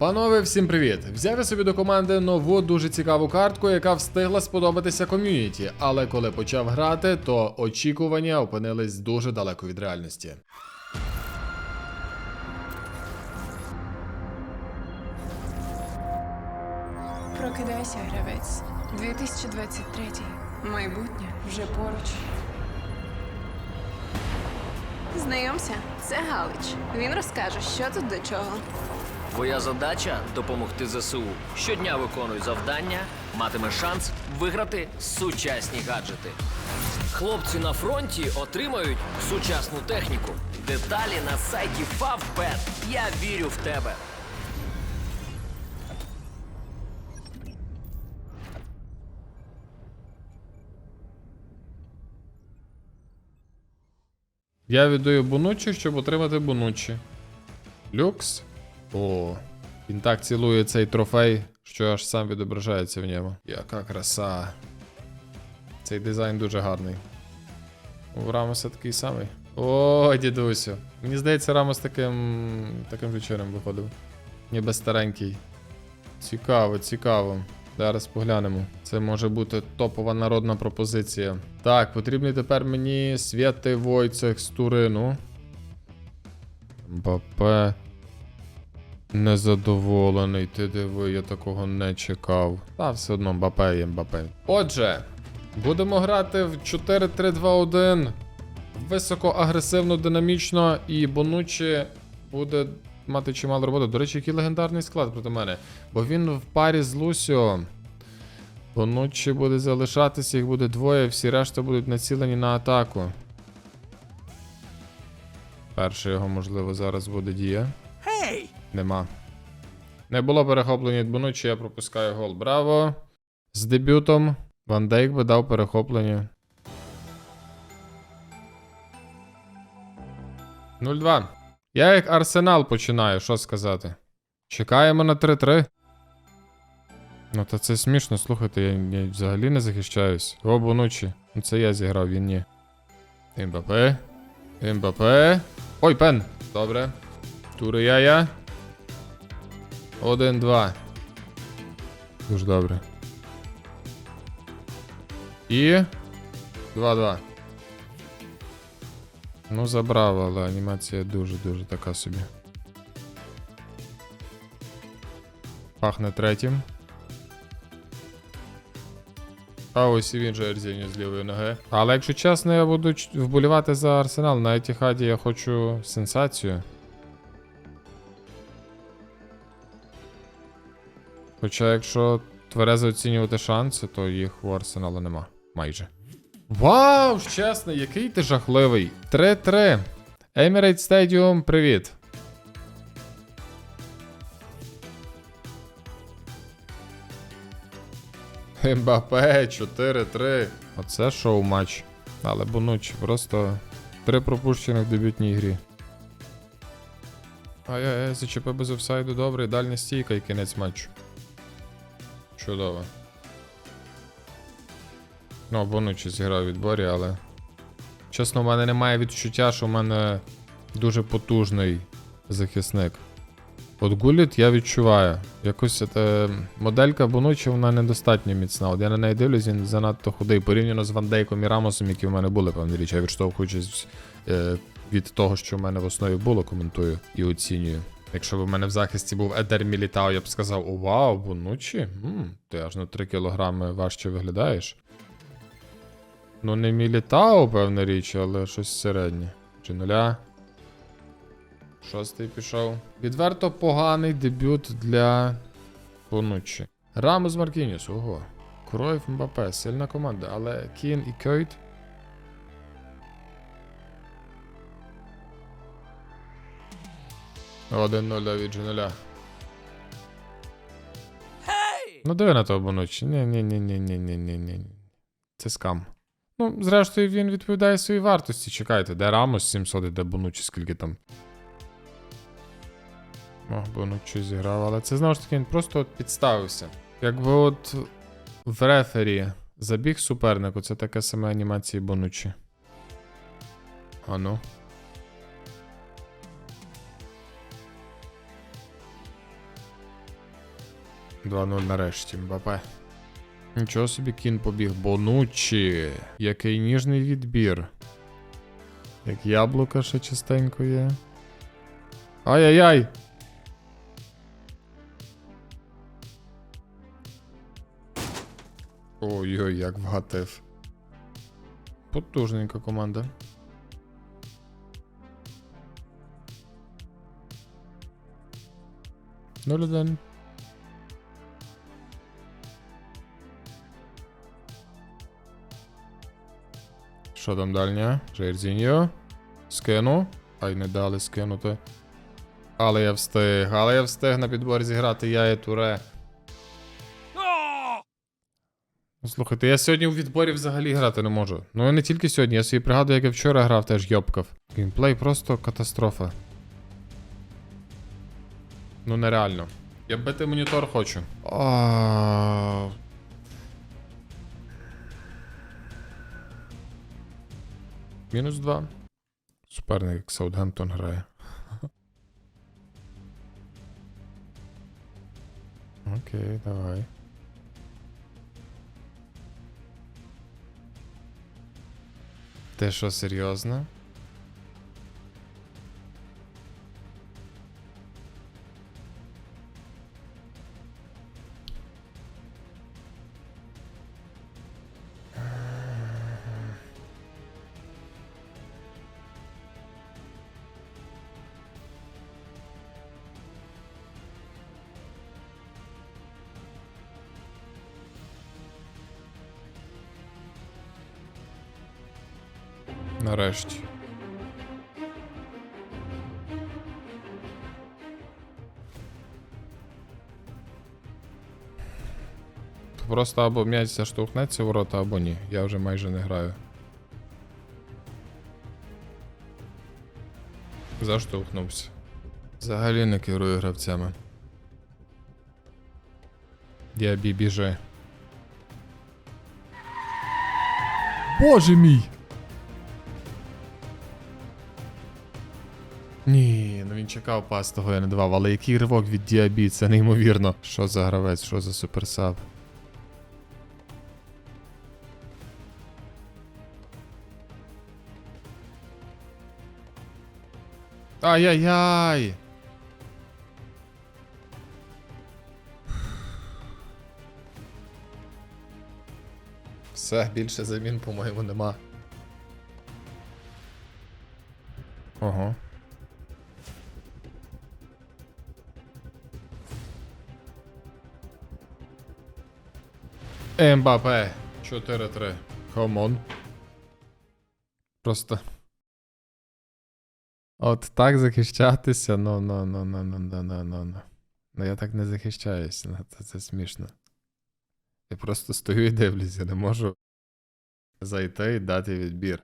Панове, всім привіт! Взяв я собі до команди нову дуже цікаву картку, яка встигла сподобатися ком'юніті, але коли почав грати, то очікування опинились дуже далеко від реальності. Прокидайся, гравець. 2023. Майбутнє вже поруч. Знайомся, це Галич. Він розкаже, що тут до чого. Твоя задача допомогти ЗСУ. Щодня виконуй завдання, матимеш шанс виграти сучасні гаджети. Хлопці на фронті отримають сучасну техніку. Деталі на сайті Favpet. Я вірю в тебе. Я віддаю Бонуччі, щоб отримати Бонуччі. Люкс. О, він так цілує цей трофей, що аж сам відображається в ньому. Яка краса. Цей дизайн дуже гарний. У Рамоса такий самий. О, дідусю. Мені здається, Рамос таким таким же чином виходив. Ніби старенький. Цікаво, цікаво. Зараз поглянемо. Це може бути топова народна пропозиція. Так, потрібний тепер мені Святий Войцех з Турину. Мбапе. Незадоволений. Ти диви, я такого не чекав. Та все одно Мбапе є Мбапе. Отже, будемо грати в 4-3-2-1. Високо агресивно, динамічно і Бонучі буде мати чимало роботи. До речі, який легендарний склад проти мене. Бо він в парі з Лусіо. Бонучі буде залишатися, їх буде двоє, всі решта будуть націлені на атаку. Перший його, можливо, зараз буде дія. Нема. Не було перехоплення від Бонучі, я пропускаю гол. Браво! З дебютом Ван Дейк би дав перехоплення. 0-2. Я як Арсенал починаю, що сказати. Чекаємо на 3-3. Ну, та це смішно, слухайте, я, я взагалі не захищаюсь. О, Бонучі. Ну це я зіграв, він ні. Мбапе. Мбапе. Ой, пен. Добре. Тури я. Один-два. Дуже добре. І. 2-2. Ну, забрав, але анімація дуже-дуже така собі. Пахне третім. А ось і він же Ерзіньо з лівої ноги. Але якщо чесно, я буду вболівати за Арсенал. На Етіхаді я хочу сенсацію. Хоча, якщо тверезо оцінювати шанси, то їх у Арсеналу нема. Майже. Вау, чесно, який ти жахливий. 3-3. Emirates Stadium, привіт. Мбапе 4-3. Оце шоу матч. Але Бонучі, просто три пропущених в дебютній грі. Ай-яй, зачепив без офсайду добре, дальня стійка і кінець матчу. Чудово. Ну, Бонучі зіграв у відборі, але. Чесно, в мене немає відчуття, що в мене дуже потужний захисник. От Гуліт я відчуваю. Якось це моделька Бонучі, вона недостатньо міцна. От я на неї дивлюсь, він занадто худий порівняно з Ван Дейком і Рамосом, які в мене були, певні річ. Я відштовхуючись е, від того, що в мене в основі було, коментую і оцінюю. Якщо б у мене в захисті був Едер Мілітау, я б сказав, о, вау, Бунучі, М, ти аж на 3 кілограми важче виглядаєш. Ну, не Мілітау, певна річ, але щось середнє. Чи нуля? Шостий пішов. Відверто поганий дебют для Бонуччі. Рамус Маркініс, ого. Кройф Мбапе, сильна команда, але Кін і Кейт 1-0 від Джуналя. Ну диви на того Бонуччі. ні ні ні ні ні ні ні ні Це скам. Ну, зрештою, він відповідає своїй вартості. Чекайте, де Рамос 700 і де Бонуччі, скільки там. О, Бонуччі зіграв, але це знову ж таки він просто от підставився. Якби от в рефері забіг супернику. Це таке саме анімації Бонуччі. А ну. 2-0 нарешті, Мбапе. Нічого собі кін побіг. Бонуччі. Який ніжний відбір. Як яблука ще частенько є. Ай-яй-яй! Ой-ой, як вгатив. Потужненька команда. Нуль один. Що там дальня? Жерзіньо. Скину. Ай, не дали скинути. Але я встиг, але я встиг на підбор зіграти я і туре. Слухайте, я сьогодні у відборі взагалі грати не можу. Ну і не тільки сьогодні, я собі пригадую, як я вчора грав, теж йобкав. Геймплей просто катастрофа. Ну нереально. Я бити монітор хочу. Мінус 2. Суперник як Саутгемптон грає. Окей, давай. Ти що, серйозно? Нарешті. Просто або м'яч заштовхнеться в ворота, або ні. Я вже майже не граю. Заштовхнувся. Взагалі не керую гравцями. Я біжи. Боже мій! Ні, ну він чекав пас, того я не давав, але який ривок від Діабі, це неймовірно. Що за гравець, що за суперсаб? Ай-яй-яй! Все, більше замін, по-моєму, нема. Ембапе. 4-3. Комон. Просто. От так захищатися, ну, ну, ну, ну, ну, ну, ну, ну, ну. Ну я так не захищаюся, ну, це, це смішно. Я просто стою і дивлюся, не можу зайти і дати відбір.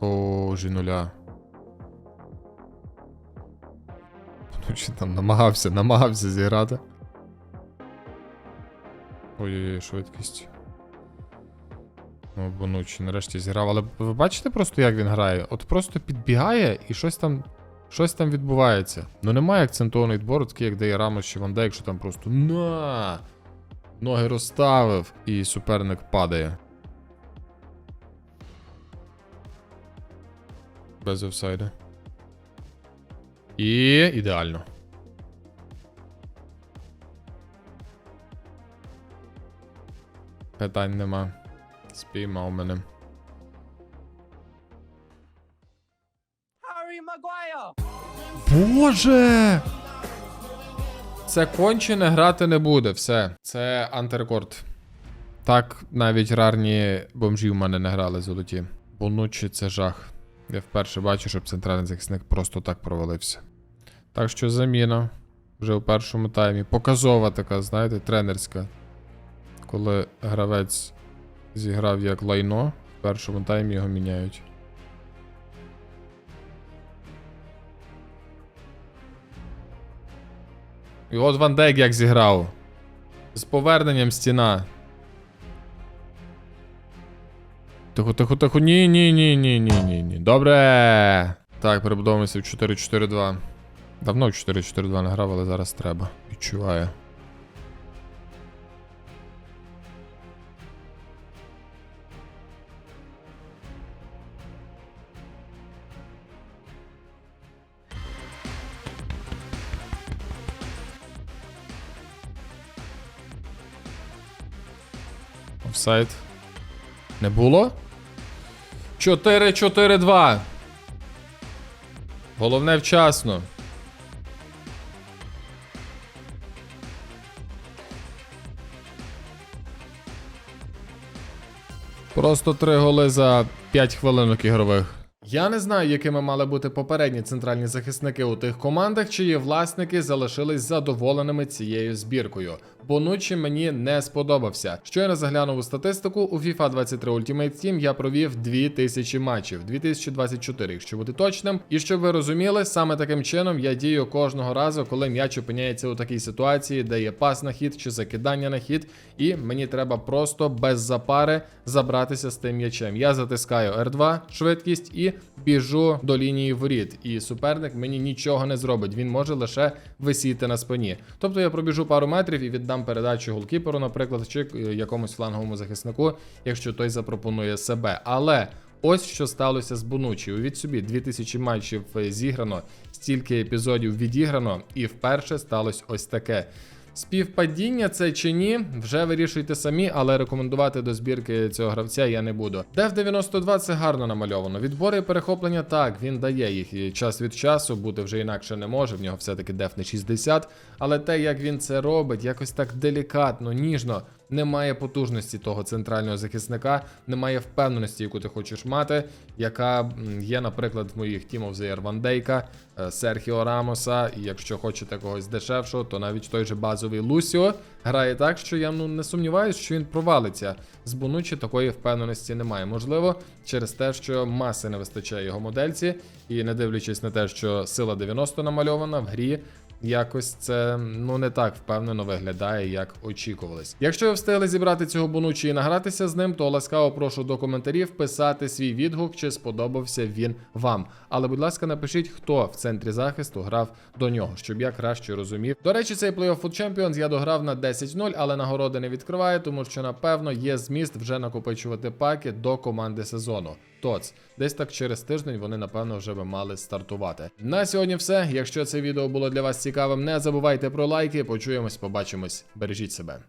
О, жінуля. Чи там намагався, намагався зіграти. Ой-ой-ой, швидкість. Ну, нарешті зіграв. Але ви бачите просто, як він грає? От просто підбігає і щось там. Щось там відбувається. Ну немає акцентований відбору, такий, як Дея Рамос чи Ван Дейк, там просто на ноги розставив і суперник падає. Без офсайду. І ідеально. Питань нема. Спіймав мене. Боже! Це кончене грати не буде, все. Це антирекорд. Так навіть рарні бомжі в мене не грали золоті. Бонучі це жах. Я вперше бачу, щоб центральний захисник просто так провалився. Так що заміна вже у першому таймі. Показова така, знаєте, тренерська. Коли гравець зіграв як лайно, в першому таймі його міняють. І от Ван Дейк як зіграв. З поверненням стіна. Тихо, тихо, тихо. Ні, ні, ні, ні, ні, ні, ні. Добре. Так, перебудовуємося в 4-4-2. Давно в 4-4-2 не грав, але зараз треба. Відчуваю. Офсайд. Не було? 4-4-2. Головне вчасно. Просто три голи за 5 хвилинок ігрових. Я не знаю, якими мали бути попередні центральні захисники у тих командах, чиї власники залишились задоволеними цією збіркою. Бонучі мені не сподобався. Щойно заглянув у статистику, у FIFA 23 Ultimate Team я провів 2000 матчів, 2024, якщо бути точним. І щоб ви розуміли, саме таким чином я дію кожного разу, коли м'яч опиняється у такій ситуації, де є пас на хід чи закидання на хід, і мені треба просто без запари забратися з тим м'ячем. Я затискаю R2 швидкість і біжу до лінії воріт. І суперник мені нічого не зробить. Він може лише висіти на спині. Тобто я пробіжу пару метрів і віддам передачу голкіперу, наприклад, чи е, якомусь фланговому захиснику, якщо той запропонує себе. Але. Ось що сталося з Бонучі. Увіть собі, 2000 матчів е, зіграно, стільки епізодів відіграно, і вперше сталося ось таке. Співпадіння це чи ні, вже вирішуйте самі, але рекомендувати до збірки цього гравця я не буду. Дев 92 це гарно намальовано. Відбори і перехоплення так, він дає їх і час від часу, бути вже інакше не може. В нього все-таки деф не 60. Але те, як він це робить, якось так делікатно, ніжно. Немає потужності того центрального захисника, немає впевненості, яку ти хочеш мати, яка є, наприклад, в моїх Team of the Year Ван Дейка, е, Серхіо Рамоса. І якщо хочете когось дешевшого, то навіть той же базовий Лусіо грає так, що я ну не сумніваюся, що він провалиться. З Бонучі такої впевненості немає. Можливо, через те, що маси не вистачає його модельці, і не дивлячись на те, що сила 90 намальована в грі. Якось це ну не так впевнено виглядає, як очікувалось. Якщо ви встигли зібрати цього бонучі і награтися з ним, то ласкаво прошу до коментарів писати свій відгук, чи сподобався він вам. Але, будь ласка, напишіть, хто в центрі захисту грав до нього, щоб я краще розумів. До речі, цей Playoff Food Champions я дограв на 10-0, але нагороди не відкриваю, тому що напевно є зміст вже накопичувати паки до команди сезону. ТОЦ. Десь так через тиждень вони, напевно, вже би мали стартувати. На сьогодні все. Якщо це відео було для вас цікавим, не забувайте про лайки. Почуємось, побачимось. Бережіть себе.